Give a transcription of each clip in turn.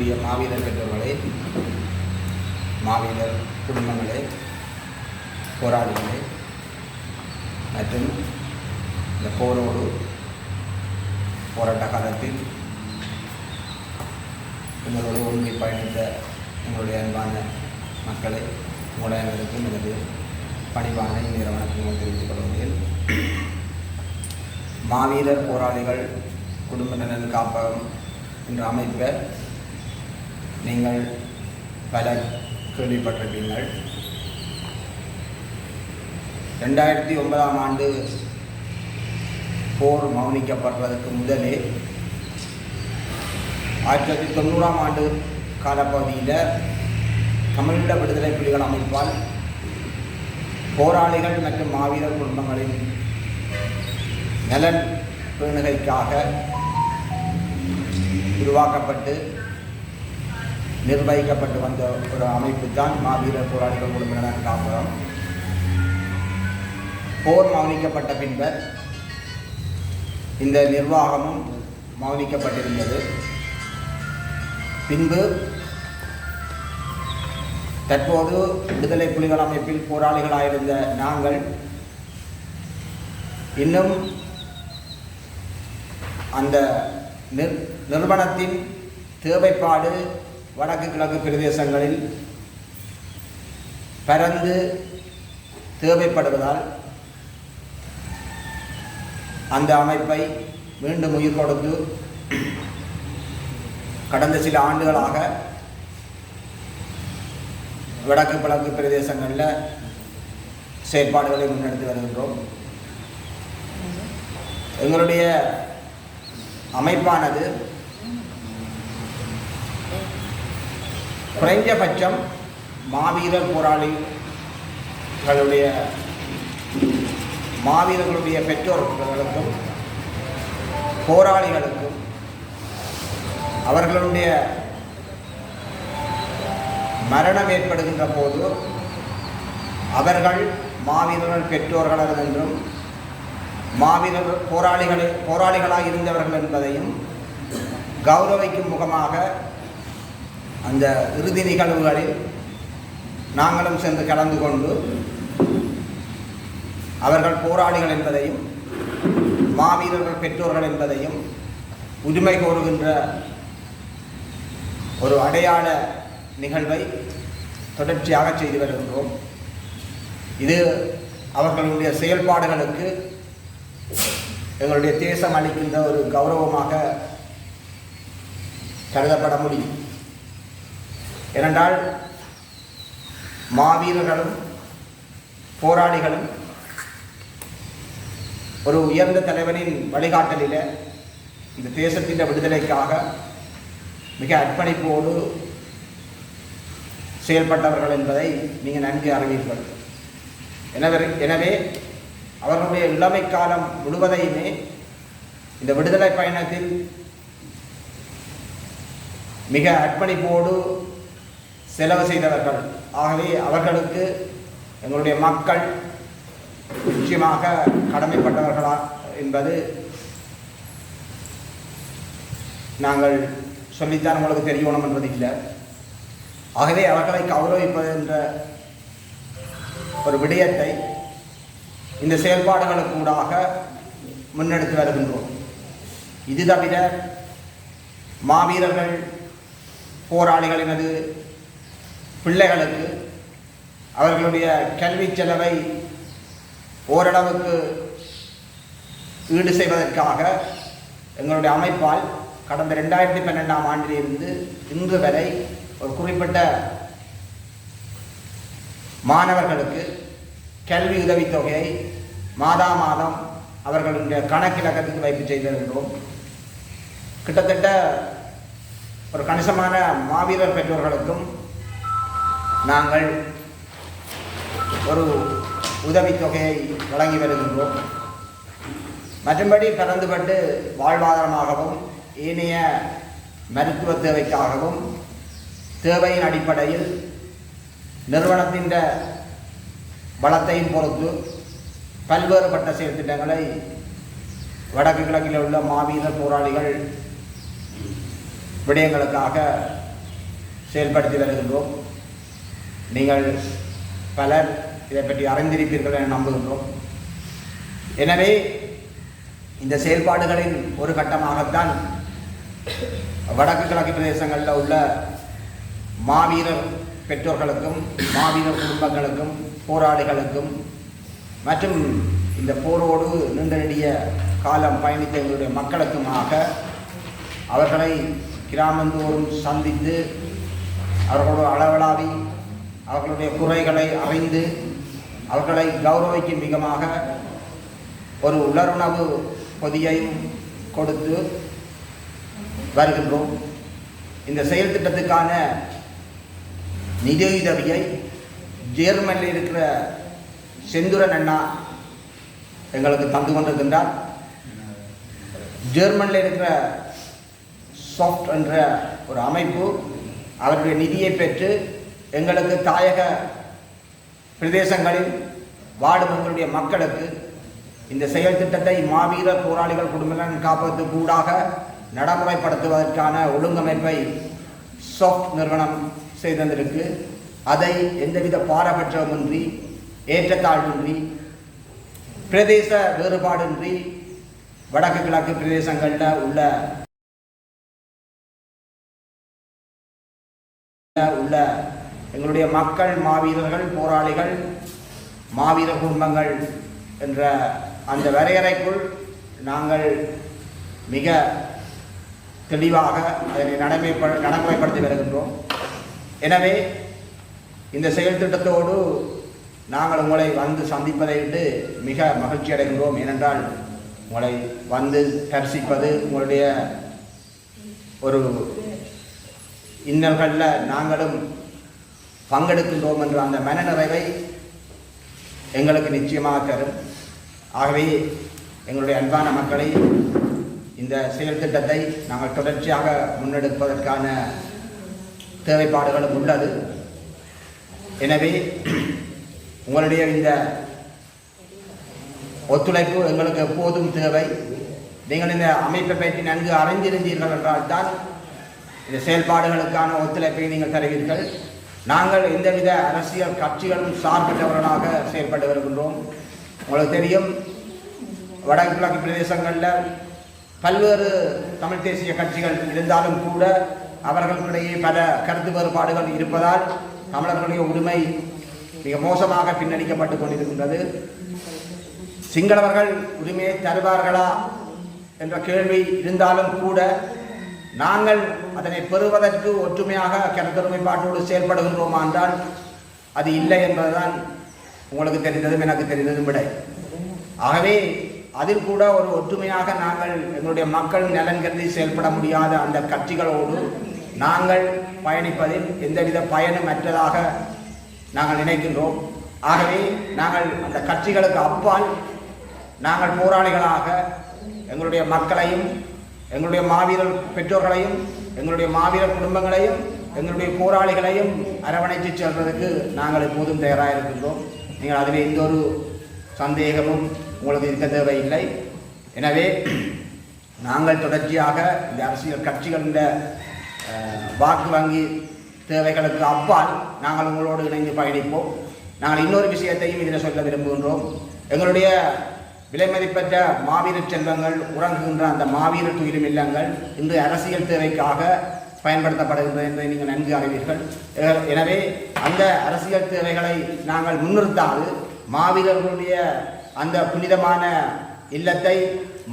அன்புக்குரிய மாவீரர் பெற்றோர்களே மாவீரர் குடும்பங்களே போராளிகளே மற்றும் இந்த போரோடு போராட்ட காலத்தில் எங்களோடு ஒருங்கி பயணித்த எங்களுடைய அன்பான மக்களை உங்களுடைய அனைவருக்கும் எனது பணிவான இந்நேர வணக்கங்களை தெரிவித்துக் கொள்கிறேன். மாவீரர் போராளிகள் குடும்ப நலன் காப்பகம் என்ற அமைப்பை நீங்கள் பல கேள்விப்பட்டிருப்பீங்கள் ரெண்டாயிரத்தி ஒன்பதாம் ஆண்டு போர் மௌனிக்கப்படுறதுக்கு முதலே ஆயிரத்தி தொள்ளாயிரத்தி தொண்ணூறாம் ஆண்டு காலப்பகுதியில் தமிழீழ விடுதலை புலிகள் அமைப்பால் போராளிகள் மற்றும் மாவீரர் குடும்பங்களின் நலன் பேணுகைக்காக உருவாக்கப்பட்டு நிர்வகிக்கப்பட்டு வந்த ஒரு அமைப்பு தான் மாவீரர் போராளிகள் குழுவினர் காப்பகம் போர் மௌனிக்கப்பட்ட பின்பர் இந்த நிர்வாகமும் மௌனிக்கப்பட்டிருந்தது. பின்பு தற்போது விடுதலை புலிகள் அமைப்பில் போராளிகளாயிருந்த நாங்கள் இன்னும் அந்த நிர் நிறுவனத்தின் தேவைப்பாடு வடக்கு கிழக்கு பிரதேசங்களில் பரந்து தேவைப்படுவதால் அந்த அமைப்பை மீண்டும் உயிர் கொடுத்து கடந்த சில ஆண்டுகளாக வடக்கு கிழக்கு பிரதேசங்களில் செயற்பாடுகளை முன்னெடுத்து வருகின்றோம். எங்களுடைய அமைப்பானது குறைஞ்சபட்சம் மாவீரர் போராளிகளுடைய மாவீரர்களுடைய பெற்றோர்களுக்கும் போராளிகளுக்கும் அவர்களுடைய மரணம் ஏற்படுகின்ற போது அவர்கள் மாவீரர்கள் பெற்றோர்கள் என்றும் மாவீரர் போராளிகளை போராளிகளாக இருந்தவர்கள் என்பதையும் கௌரவிக்கும் முகமாக அந்த இறுதி நிகழ்வுகளில் நாங்களும் சென்று கலந்து கொண்டு அவர்கள் போராளிகள் என்பதையும் மாவீரர்கள் பெற்றோர்கள் என்பதையும் உரிமை கோருகின்ற ஒரு அடையாள நிகழ்வை தொடர்ச்சியாக செய்து வருகின்றோம். இது அவர்களுடைய செயல்பாடுகளுக்கு எங்களுடைய தேசம் அளிக்கின்ற ஒரு கௌரவமாக கருதப்பட முடியும். ஏனென்றால் மாவீரர்களும் போராளிகளும் ஒரு உயர்ந்த தலைவனின் வழிகாட்டலில் இந்த தேசத்தின் விடுதலைக்காக மிக அர்ப்பணிப்போடு செயல்பட்டவர்கள் என்பதை நீங்கள் நன்கு அறிவீர்கள். எனவே எனவே அவர்களுடைய இளமை காலம் முழுவதையுமே இந்த விடுதலை பயணத்தில் மிக அர்ப்பணிப்போடு செலவு செய்தவர்கள். ஆகவே அவர்களுக்கு எங்களுடைய மக்கள் நிச்சயமாக கடமைப்பட்டவர்களா என்பது நாங்கள் சொல்லித்தான் உங்களுக்கு தெரியணும் என்பது இல்லை. ஆகவே அவர்களை கௌரவிப்பது என்ற ஒரு விடயத்தை இந்த செயல்பாடுகளுக்கூடாக முன்னெடுத்து வருகின்றோம். இது தவிர மாவீரர்கள் போராளிகளினது பிள்ளைகளுக்கு அவர்களுடைய கல்வி செலவை ஓரளவுக்கு ஈடு செய்வதற்காக எங்களுடைய அமைப்பால் கடந்த ரெண்டாயிரத்தி பன்னெண்டாம் ஆண்டிலிருந்து இன்று வரை ஒரு குறிப்பிட்ட மாணவர்களுக்கு கல்வி உதவித்தொகையை மாதா மாதம் அவர்களுடைய கணக்கிலக்கத்துக்கு வைப்பு செய்திருக்கிறோம். கிட்டத்தட்ட ஒரு கணிசமான மாவீரர் பெற்றோர்களுக்கும் நாங்கள் ஒரு உதவித்தொகையை வழங்கி வருகின்றோம். மற்றும்படி பிறந்துபட்டு வாழ்வாதாரமாகவும் ஏனைய மருத்துவ தேவைக்காகவும் தேவையின் அடிப்படையில் நிறுவனத்தின் பலத்தையும் பொறுத்து பல்வேறுபட்ட செயல்திட்டங்களை வடக்கு கிழக்கில் உள்ள மாவீரர் போராளிகள் விடயங்களுக்காக செயல்படுத்தி வருகின்றோம். நீங்கள் பலர் இதை பற்றி அறிந்திருப்பீர்கள் என நம்புகின்றோம். எனவே இந்த செயல்பாடுகளின் ஒரு கட்டமாகத்தான் வடக்கு கிழக்கு பிரதேசங்களில் உள்ள மாவீரர் பெற்றோர்களுக்கும் மாவீரர் குடும்பங்களுக்கும் போராளிகளுக்கும் மற்றும் இந்த போரோடு நீண்ட நெடிய காலம் பயணித்த எங்களுடைய மக்களுக்குமாக அவர்களை கிராமந்தோறும் சந்தித்து அவர்களோடு அளவலாவி அவர்களுடைய குறைகளை அறிந்து அவர்களை கௌரவிக்கும் விதமாக ஒரு உலருணவு பொதியையும் கொடுத்து வருகின்றோம். இந்த செயல் திட்டத்துக்கான நிதியுதவியை ஜேர்மனில் இருக்கிற செந்துரன் அண்ணா எங்களுக்கு தந்து கொண்டிருக்கின்றார். ஜெர்மனில் இருக்கிற சாஃப்ட் என்ற ஒரு அமைப்பு அவருடைய நிதியை பெற்று எங்களுக்கு தாயக பிரதேசங்களில் வாடும் எங்களுடைய மக்களுக்கு இந்த செயல் திட்டத்தை மாவீரர் போராளிகள் குடும்பங்களின் காப்பதற்கு கூடாக நடைமுறைப்படுத்துவதற்கான ஒழுங்கமைப்பை சாஃப்ட் நிறுவனம் செய்திருக்கு அதை எந்தவித பாரபட்சமின்றி ஏற்றத்தாழ்வின்றி பிரதேச வேறுபாடின்றி வடக்கு கிழக்கு பிரதேசங்களில் உள்ள உள்ள எங்களுடைய மக்கள் மாவீரர்கள் போராளிகள் மாவீர குடும்பங்கள் என்ற அந்த வரையறைக்குள் நாங்கள் மிக தெளிவாக அதனை நடைமைப்ப நடைமுறைப்படுத்தி வருகின்றோம். எனவே இந்த செயல் திட்டத்தோடு நாங்கள் உங்களை வந்து சந்திப்பதை விட்டு மிக மகிழ்ச்சி அடைகின்றோம். ஏனென்றால் உங்களை வந்து தரிசிப்பது உங்களுடைய ஒரு இன்னல்களில் நாங்களும் பங்கெடுக்கின்றோம் என்ற அந்த மனநிறைவை எங்களுக்கு நிச்சயமாக தரும். ஆகவே எங்களுடைய அன்பான மக்களை இந்த செயல் திட்டத்தை நாங்கள் தொடர்ச்சியாக முன்னெடுப்பதற்கான தேவைப்பாடுகளும் உள்ளது. எனவே உங்களுடைய இந்த ஒத்துழைப்பு எங்களுக்கு எப்போதும் தேவை. நீங்கள் இந்த அமைப்பை பற்றி நன்கு அறிந்திருந்தீர்கள் என்றால் தான் இந்த செயல்பாடுகளுக்கான ஒத்துழைப்பை நீங்கள் தருவீர்கள். நாங்கள் எந்தவித அரசியல் கட்சிகளும் சார்பற்றவர்களாக செயல்பட்டு வருகின்றோம். உங்களுக்கு தெரியும் வடக்கு கிழக்கு பிரதேசங்களில் பல்வேறு தமிழ் தேசிய கட்சிகள் இருந்தாலும் கூட அவர்களுக்கிடையே பல கருத்து வேறுபாடுகள் இருப்பதால் தமிழர்களுடைய உரிமை மிக மோசமாக பின்னடிக்கப்பட்டு கொண்டிருக்கின்றது. சிங்களவர்கள் உரிமையை தருவார்களா என்ற கேள்வி இருந்தாலும் கூட நாங்கள் அதனை பெறுவதற்கு ஒற்றுமையாக கருத்தொருமைப்பாட்டோடு செயல்படுகின்றோமா என்றால் அது இல்லை என்பதுதான் உங்களுக்கு தெரிந்ததும் எனக்கு தெரிந்ததும் விட. ஆகவே அதில் கூட ஒரு ஒற்றுமையாக நாங்கள் எங்களுடைய மக்கள் நலன் கருதி செயல்பட முடியாத அந்த கட்சிகளோடு நாங்கள் பயணிப்பதில் எந்தவித பயனும் அற்றதாக நாங்கள் நினைக்கின்றோம். ஆகவே நாங்கள் அந்த கட்சிகளுக்கு அப்பால் நாங்கள் போராளிகளாக எங்களுடைய மக்களையும் எங்களுடைய மாவீரர் பெற்றோர்களையும் எங்களுடைய மாவீரர் குடும்பங்களையும் எங்களுடைய போராளிகளையும் அரவணைத்து செல்வதற்கு நாங்கள் எப்போதும் தயாராக இருக்கின்றோம். நீங்கள் அதில் எந்த ஒரு சந்தேகமும் உங்களுக்கு இருக்க தேவையில்லை. எனவே நாங்கள் தொடர்ச்சியாக இந்த அரசியல் கட்சிகள் வாக்கு வங்கி தேவைகளுக்கு அப்பால் நாங்கள் உங்களோடு இணைந்து பயணிப்போம். நாங்கள் இன்னொரு விஷயத்தையும் இதில் சொல்ல விரும்புகின்றோம். எங்களுடைய விலைமதிப்பற்ற மாவீரர் செல்வங்கள் உறங்குகின்ற அந்த மாவீரர் துயிலும் இல்லங்கள் இன்று அரசியல் தேவைக்காக பயன்படுத்தப்படுகின்றது என்பதை நீங்கள் நன்கு அறிவீர்கள். எனவே அந்த அரசியல் தேவைகளை நாங்கள் முன்னிறுத்தாது. மாவீரர்களுடைய அந்த புனிதமான இல்லத்தை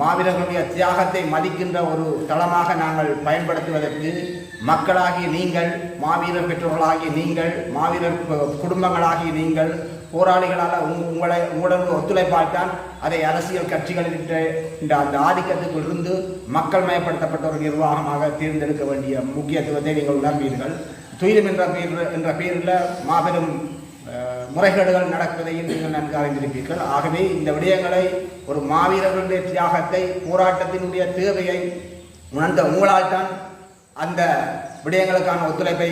மாவீரர்களுடைய தியாகத்தை மதிக்கின்ற ஒரு தளமாக நாங்கள் பயன்படுத்துவதற்கு மக்களாகிய நீங்கள் மாவீரர் பெற்றோர்களாகிய நீங்கள் மாவீரர் குடும்பங்களாகிய நீங்கள் போராளிகளால் உங்- உங்களை உங்களுடன் ஒத்துழைப்பால்தான் அதை அரசியல் கட்சிகளின் இந்த அந்த ஆதிக்கத்துக்கு இருந்து மக்கள் மயப்படுத்தப்பட்ட ஒரு நிர்வாகமாக தேர்ந்தெடுக்க வேண்டிய முக்கியத்துவத்தை நீங்கள் உணர்வீர்கள். துயிலும் என்ற பேர் என்ற பேரில் மாபெரும் முறைகேடுகள் நடப்பதையும் நீங்கள் நன்கு அறிந்திருப்பீர்கள். ஆகவே இந்த விடயங்களை ஒரு மாவீரர்களுடைய தியாகத்தை போராட்டத்தினுடைய தேவையை உணர்ந்த உங்களால் தான் அந்த விடயங்களுக்கான ஒத்துழைப்பை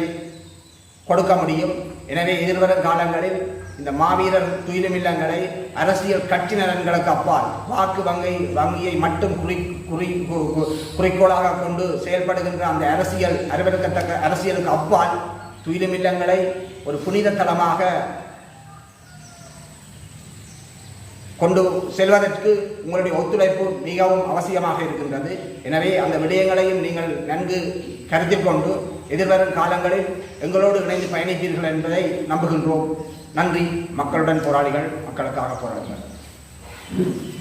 கொடுக்க முடியும். எனவே எதிர்வரும் காலங்களில் இந்த மாவீரர் துயிலுமில்லங்களை அரசியல் கட்சி நலன்களுக்கு அப்பால் வாக்கு வங்கி வங்கியை மட்டும் குறி குறி குறிக்கோளாக கொண்டு செயல்படுகின்ற அந்த அரசியல் அறிவிக்கத்தக்க அரசியலுக்கு அப்பால் துயிலுமில்லங்களை ஒரு புனித தலமாக கொண்டு செல்வதற்கு உங்களுடைய ஒத்துழைப்பு மிகவும் அவசியமாக இருக்கின்றது. எனவே அந்த விடயங்களையும் நீங்கள் நன்கு கருத்தில் கொண்டு எதிர்வரும் காலங்களில் எங்களோடு இணைந்து பயணிப்பீர்கள் என்பதை நம்புகின்றோம். நன்றி. மக்களுடன் போராளிகள் மக்களுக்காக போராடுங்கள்.